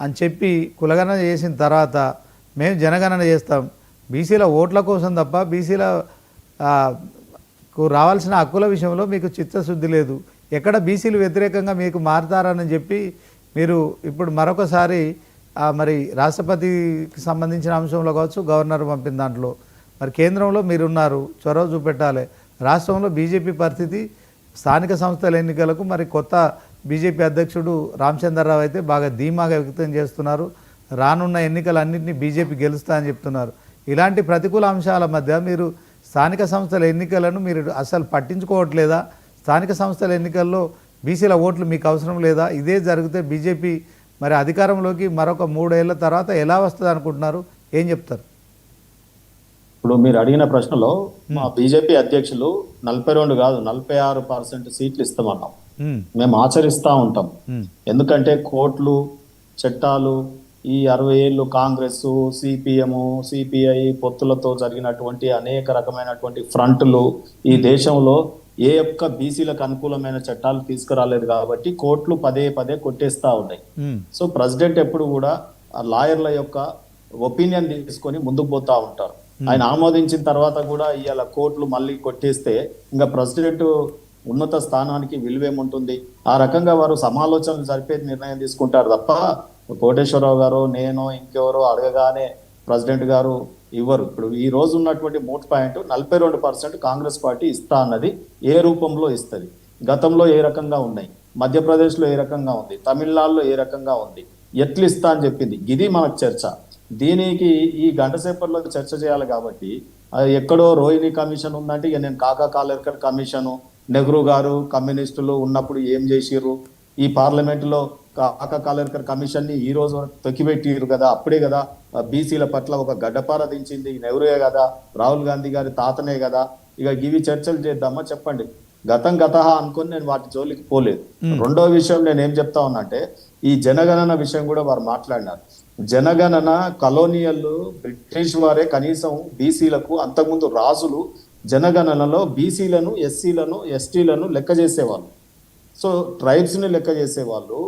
అని చెప్పి కులగణన చేసిన తర్వాత మేము జనగణన చేస్తాం. బీసీల ఓట్ల కోసం తప్ప బీసీల రావాల్సిన హక్కుల విషయంలో మీకు చిత్తశుద్ధి లేదు. ఎక్కడ బీసీలు వ్యతిరేకంగా మీకు మారుతారని చెప్పి మీరు ఇప్పుడు మరొకసారి మరి రాష్ట్రపతికి సంబంధించిన అంశంలో కావచ్చు గవర్నర్ పంపిన దాంట్లో. మరి కేంద్రంలో మీరున్నారు చొరవ చూపెట్టాలి. రాష్ట్రంలో బీజేపీ పరిస్థితి స్థానిక సంస్థల ఎన్నికలకు మరి కొత్త బీజేపీ అధ్యక్షుడు రామచంద్రరావు అయితే బాగా ధీమాగా వ్యక్తం చేస్తున్నారు. రానున్న ఎన్నికలన్నింటినీ బీజేపీ గెలుస్తా అని చెప్తున్నారు. ఇలాంటి ప్రతికూల అంశాల మధ్య మీరు స్థానిక సంస్థల ఎన్నికలను మీరు అసలు పట్టించుకోవట్లేదా? స్థానిక సంస్థల ఎన్నికల్లో బీసీల ఓట్లు మీకు అవసరం లేదా? ఇదే జరిగితే బీజేపీ మరి అధికారంలోకి మరొక మూడేళ్ళ తర్వాత ఎలా వస్తుంది అనుకుంటున్నారు? ఏం చెప్తారు? ఇప్పుడు మీరు అడిగిన ప్రశ్నలో మా బీజేపీ అధ్యక్షులు నలభై రెండు కాదు నలభై ఆరు పర్సెంట్ సీట్లు ఇస్తామన్నాం. మేము ఆచరిస్తా ఉంటాం. ఉమ్, ఎందుకంటే కోర్టులు చట్టాలు ఈ అరవై ఏళ్ళు కాంగ్రెస్ సిపిఎం సిపిఐ పొత్తులతో జరిగినటువంటి అనేక రకమైనటువంటి ఫ్రంట్లు ఈ దేశంలో ఏ ఒక్క బీసీలకు అనుకూలమైన చట్టాలు తీసుకురాలేదు కాబట్టి కోర్టులు పదే పదే కొట్టేస్తా ఉన్నాయి. సో ప్రెసిడెంట్ ఎప్పుడు కూడా లాయర్ల యొక్క ఒపీనియన్ తీసుకొని ముందుకు పోతా ఉంటారు. ఆయన ఆమోదించిన తర్వాత కూడా ఇవాళ కోర్టులు మళ్ళీ కొట్టేస్తే ఇంకా ప్రెసిడెంట్ ఉన్నత స్థానానికి విలువేముంటుంది? ఆ రకంగా వారు సమాలోచనలు సరిపోయే నిర్ణయం తీసుకుంటారు తప్ప కోటేశ్వరరావు గారు నేను ఇంకెవరో అడగగానే ప్రెసిడెంట్ గారు ఇవ్వరు. ఇప్పుడు ఈ రోజు ఉన్నటువంటి మూట్ పాయింట్ నలభై రెండు పర్సెంట్ కాంగ్రెస్ పార్టీ ఇస్తా అన్నది ఏ రూపంలో ఇస్తుంది? గతంలో ఏ రకంగా ఉన్నాయి? మధ్యప్రదేశ్లో ఏ రకంగా ఉంది? తమిళనాడులో ఏ రకంగా ఉంది? ఎట్లు ఇస్తా అని చెప్పింది. ఇది మనకు చర్చ. దీనికి ఈ గంట సేపట్లో చర్చ చేయాలి కాబట్టి అది ఎక్కడో రోహిణి కమిషన్ ఉందంటే ఇక నేను కాకా కాలేకర్ కమిషను నెహ్రూ గారు కమ్యూనిస్టులు ఉన్నప్పుడు ఏం చేసిర్రు? ఈ పార్లమెంటులో కాకా కాలేకర్ కమిషన్ని ఈ రోజు తొక్కిపెట్టిరు కదా అప్పుడే కదా బీసీల పట్ల ఒక గడ్డపార దించింది నెహ్రూయే కదా రాహుల్ గాంధీ గారి తాతనే కదా. ఇక ఇవి చర్చలు చేద్దామా చెప్పండి. గతం గత అనుకొని నేను వాటి జోలికి పోలేదు. రెండో విషయం నేను ఏం చెప్తా ఉన్నా ఈ జనగణన విషయం కూడా వారు మాట్లాడినారు. జనగణన కలోనియల్ బ్రిటిష్ వారే కనీసం బీసీలకు అంతకుముందు రాజులు జనగణనలో బీసీలను ఎస్సీలను ఎస్టీలను లెక్క చేసేవాళ్ళు. సో ట్రైబ్స్ని లెక్క చేసేవాళ్ళు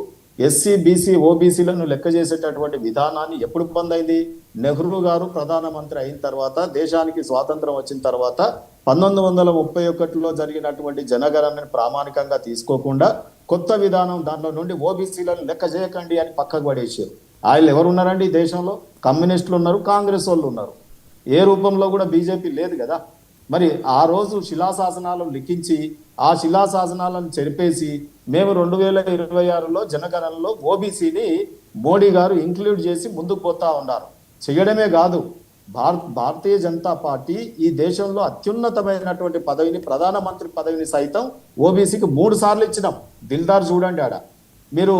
ఎస్సీ బీసీ ఓబీసీలను లెక్క చేసేటటువంటి విధానాన్ని ఎప్పుడు పొందైంది నెహ్రూ గారు ప్రధానమంత్రి అయిన తర్వాత దేశానికి స్వాతంత్రం వచ్చిన తర్వాత పంతొమ్మిది వందల ముప్పై ఒకటిలో జరిగినటువంటి జనగణనని ప్రామాణికంగా తీసుకోకుండా కొత్త విధానం దాంట్లో నుండి ఓబీసీలను లెక్క చేయకండి అని పక్కకు పడేసారు. ఆయన ఎవరు ఉన్నారండి దేశంలో? కమ్యూనిస్టులు ఉన్నారు కాంగ్రెస్ వాళ్ళు ఉన్నారు. ఏ రూపంలో కూడా బీజేపీ లేదు కదా? మరి ఆ రోజు శిలాశాసనాలు లిఖించి ఆ శిలాశాసనాలను చెరిపేసి మేము రెండు వేల ఇరవై ఆరులో జనగణనలో ఓబీసీని మోడీ గారు ఇంక్లూడ్ చేసి ముందుకు పోతా ఉన్నారు. చేయడమే కాదు భారత్ భారతీయ జనతా పార్టీ ఈ దేశంలో అత్యున్నతమైనటువంటి పదవిని ప్రధానమంత్రి పదవిని సైతం ఓబీసీకి మూడు సార్లు ఇచ్చినాం. దిల్దార్ చూడండి ఆడ. మీరు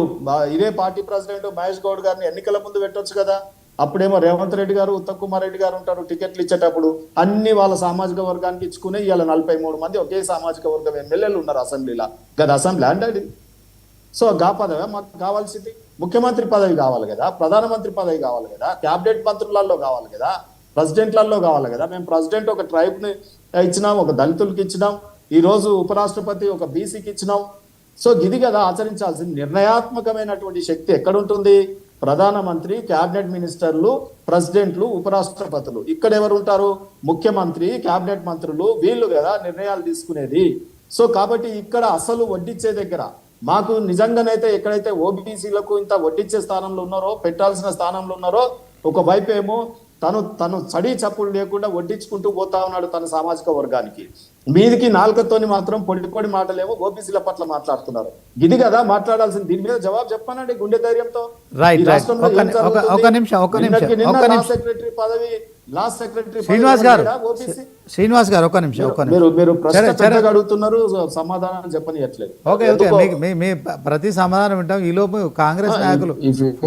ఇదే పార్టీ ప్రెసిడెంట్ మహేష్ గౌడ్ గారిని ఎన్నికల ముందు పెట్టొచ్చు కదా. అప్పుడేమో రేవంత్ రెడ్డి గారు ఉత్తమ్ కుమార్ రెడ్డి గారు ఉంటారు టికెట్లు ఇచ్చేటప్పుడు అన్ని వాళ్ళ సామాజిక వర్గానికి ఇచ్చుకునే ఇవాళ నలభై మూడు మంది ఒకే సామాజిక వర్గం ఎమ్మెల్యేలు ఉన్నారు అసెంబ్లీలో. గది అసెంబ్లీ అంటే అది. సో గా పదవి మాకు కావాల్సింది. ముఖ్యమంత్రి పదవి కావాలి కదా ప్రధానమంత్రి పదవి కావాలి కదా క్యాబినెట్ మంత్రులలో కావాలి కదా ప్రెసిడెంట్లలో కావాలి కదా మేము ప్రెసిడెంట్ ఒక ట్రైబ్ని ఇచ్చినాం ఒక దళితులకి ఇచ్చినాం ఈరోజు ఉపరాష్ట్రపతి ఒక బీసీకి ఇచ్చినాం. సో ఇది కదా ఆచరించాల్సింది నిర్ణయాత్మకమైనటువంటి శక్తి ఎక్కడుంటుంది? ప్రధానమంత్రి క్యాబినెట్ మినిస్టర్లు ప్రెసిడెంట్లు ఉపరాష్ట్రపతులు. ఇక్కడ ఎవరు ఉంటారు ముఖ్యమంత్రి క్యాబినెట్ మంత్రులు. వీళ్ళు కదా నిర్ణయాలు తీసుకునేది. సో కాబట్టి ఇక్కడ అసలు వడ్డిచ్చే దగ్గర మాకు నిజంగానైతే ఎక్కడైతే ఓబీసీలకు ఇంత వడ్డిచ్చే స్థానంలో ఉన్నారో పెట్టాల్సిన స్థానంలో ఉన్నారో ఒకవైపు ఏమో తను తను చడి చప్పుడు లేకుండా వడ్డించుకుంటూ పోతా ఉన్నాడు తన సామాజిక వర్గానికి. మీదికి నాలుకతోని మాత్రం పొడి పొడి మాటలేమో ఓబీసీల పట్ల మాట్లాడుతున్నారు. ఇది కదా మాట్లాడాల్సింది. దీని మీద జవాబు చెప్పానండి గుండె ధైర్యంతో. సెక్రటరీ పదవి లా సెక్రటరీ శ్రీనివాస్ గారు శ్రీనివాస్ గారు ఒక నిమిషం ఒక మీరు మీరు ప్రశ్న అడుగుతున్నారు సమాధానం చెప్పనియట్లేదు. ఓకే మీ ప్రతి సమాధానం వింటాం. ఈ లోపు కాంగ్రెస్ నాయకులు